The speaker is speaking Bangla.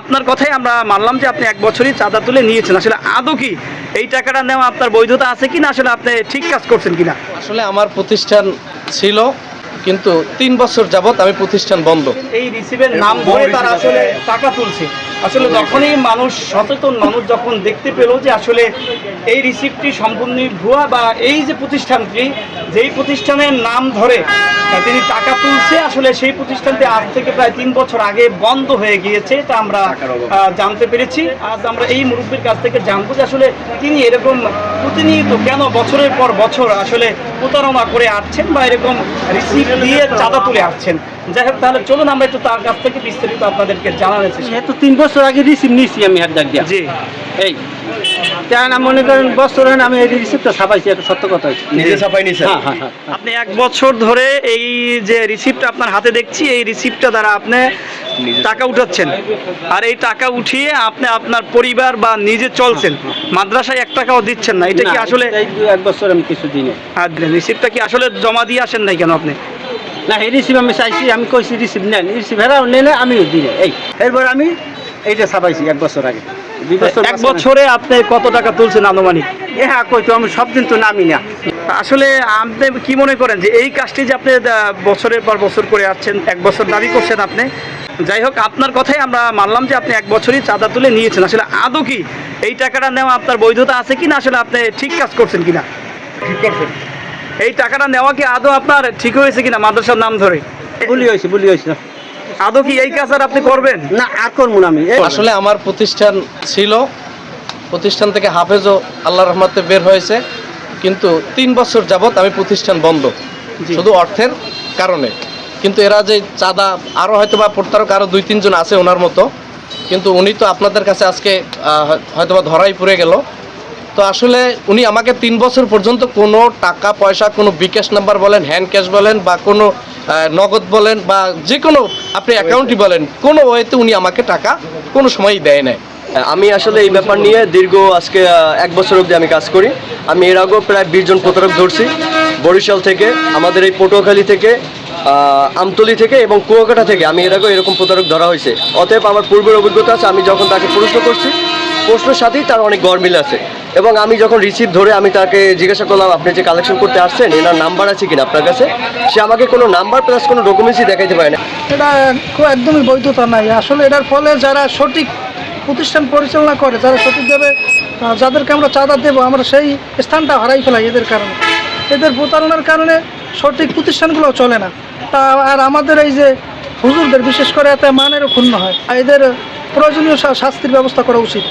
আপনার কথাই আমরা মানলাম যে আপনি এক বছরই চাঁদা তুলে নিয়েছেন। আসলে আদৌ কি এই টাকাটা নেওয়া আপনার বৈধতা আছে কিনা? আসলে আপনি ঠিক কাজ করছেন কিনা? আসলে আমার প্রতিষ্ঠান ছিল কিন্তু তিন বছর যাবত আমি প্রতিষ্ঠান বন্ধ। এই রিসিভের নাম ধরে তারা আসলে টাকা তুলছে। আসলে যখনই মানুষ সচেতন মানুষ যখন দেখতে পেল যে আসলে এই রিসিপ্টটি সম্পূর্ণই ভুয়া বা এই যে প্রতিষ্ঠানটি যেই প্রতিষ্ঠানের নাম ধরে তিনি টাকা তুলছে আসলে সেই প্রতিষ্ঠানটি আজ থেকে প্রায় তিন বছর আগে বন্ধ হয়ে গিয়েছে তা আমরা জানতে পেরেছি। আজ আমরা এই মুরব্বীর কাছ থেকে জানব যে আসলে তিনি এরকম প্রতিনিয়ত কেন বছরের পর বছর আসলে প্রতারণা করে আসছেন বা এরকম রিসিপ্ট দিয়ে চাঁদা তুলে আসছেন? যাই হোক তাহলে চলুন আমরা একটু তার কাছ থেকে বিস্তারিত আপনাদেরকে জানানোর চেষ্টা তিন বছর আগে রিসিভ নিয়েছি আমি হাত ডাক দিয়া। জি। এই মনে করেন বছর আমি এই রিসিপ্টটা ছাপাইছি এটা সত্য কথা নিজে ছাপাই নিছেন? হ্যাঁ হ্যাঁ হ্যাঁ আপনি এক বছর ধরে এই যে রিসিপ্টটা আপনার হাতে দেখছি এই রিসিপ্টটা দ্বারা আপনি টাকা উঠাচ্ছেন। আর এই টাকা উঠিয়ে আপনি আপনার পরিবার বা নিজে চলছেন। মাদ্রাসায় এক টাকাও দিচ্ছেন না। এটা কি আসলে এই দু এক বছর আমি কিছু দিই নাই। আর রিসিপ্টটা কি আসলে জমা দিয়ে আসেন নাই কেন আপনি? না এই রিসিভ আমি চাইছি আমি কইছি রিসিভ নেন। রিসিভ হেরাও নেলে আমিও দিই এই। এরপর আমি এইটা ছাপাইছি এক বছর আগে। দুই বছর এক বছরে আপনি কত টাকা তুলছেন আনুমানিক? হ্যাঁ কইতো আমি সব দিন তো নামি না। আসলে আপনি কি মনে করেন যে এই কাজটি যে আপনি বছরের পর বছর করে আসছেন এক বছর দাবি করছেন আপনি? যাই হোক আপনার কথাই আমরা মানলাম যে আপনি এক বছরই চাঁদা তুলে নিয়েছেন। আসলে আদৌ কি এই টাকাটা নেওয়া আপনার বৈধতা আছে কিনা? আসলে আপনি ঠিক কাজ করছেন কিনা? ঠিক করছেন। এই টাকাটা নেওয়া কি আদৌ আপনার ঠিক হয়েছে কিনা? মাদ্রাসার নাম ধরে। ভুলি হয়েছে ভুলি হয়েছে। আদৌ কি এই কাজ আর আপনি করবেন? না আর করব না আমি। আসলে আমার প্রতিষ্ঠান ছিল প্রতিষ্ঠান থেকে হাফেজও আল্লাহ রহমতে বের হয়েছে কিন্তু তিন বছর যাবত আমি প্রতিষ্ঠান বন্ধ। শুধু অর্থের কারণে। কিন্তু এরা যে চাঁদা আরও হয়তো বা প্রত্যারক আরও দুই তিনজন আছে ওনার মতো কিন্তু উনি তো আপনাদের কাছে আজকে আহ, হয়তো বা ধরাই পড়ে গেল। তো আসলে উনি আমাকে তিন বছর পর্যন্ত কোনো টাকা পয়সা কোনো বিকাশ নাম্বার বলেন হ্যান্ড ক্যাশ বলেন বা কোনো নগদ বলেন বা যে কোনো আপনি অ্যাকাউন্টই বলেন কোনো ওয়েতে উনি আমাকে টাকা কোনো সময়ই দেয় নাই। আমি আসলে এই ব্যাপার নিয়ে দীর্ঘ আজকে এক বছর অবধি আমি কাজ করি। আমি এর আগেও প্রায় বিশ জন প্রতারক ধরছি। বরিশাল থেকে আমাদের এই পটুয়াখালী থেকে আমতলি থেকে এবং কুয়াকাটা থেকে আমি এর আগেও এরকম প্রতারক ধরা হয়েছে। অতএব আমার পূর্বের অভিজ্ঞতা আছে আমি যখন তাকে প্রশ্ন করছি প্রশ্নের সাথেই তার অনেক গরমিল আছে। এবং আমি যখন রিসিভ ধরে আমি তাকে জিজ্ঞাসা করলাম, আপনি যে কালেকশন করতে আসছেন, এনার নাম্বার আছে কিনা আপনার কাছে? সে আমাকে কোনো নাম্বার প্লাস কোনো ডকুমেন্টসই দেখাইতে পারে না। এটা খুব একদমই বৈধতা নাই। আসলে এটার ফলে যারা সঠিক প্রতিষ্ঠান পরিচালনা করে, যারা সঠিকভাবে যাদেরকে আমরা চাঁদা দেবো, আমরা সেই স্থানটা হারাই ফেলাই এদের কারণে। এদের প্রতারণার কারণে সঠিক প্রতিষ্ঠানগুলো চলে না। তা আর আমাদের এই যে হুজুরদের, বিশেষ করে এতে মানেরও ক্ষুণ্ণ হয়। এদের প্রয়োজনীয় শাস্তির ব্যবস্থা করা উচিত।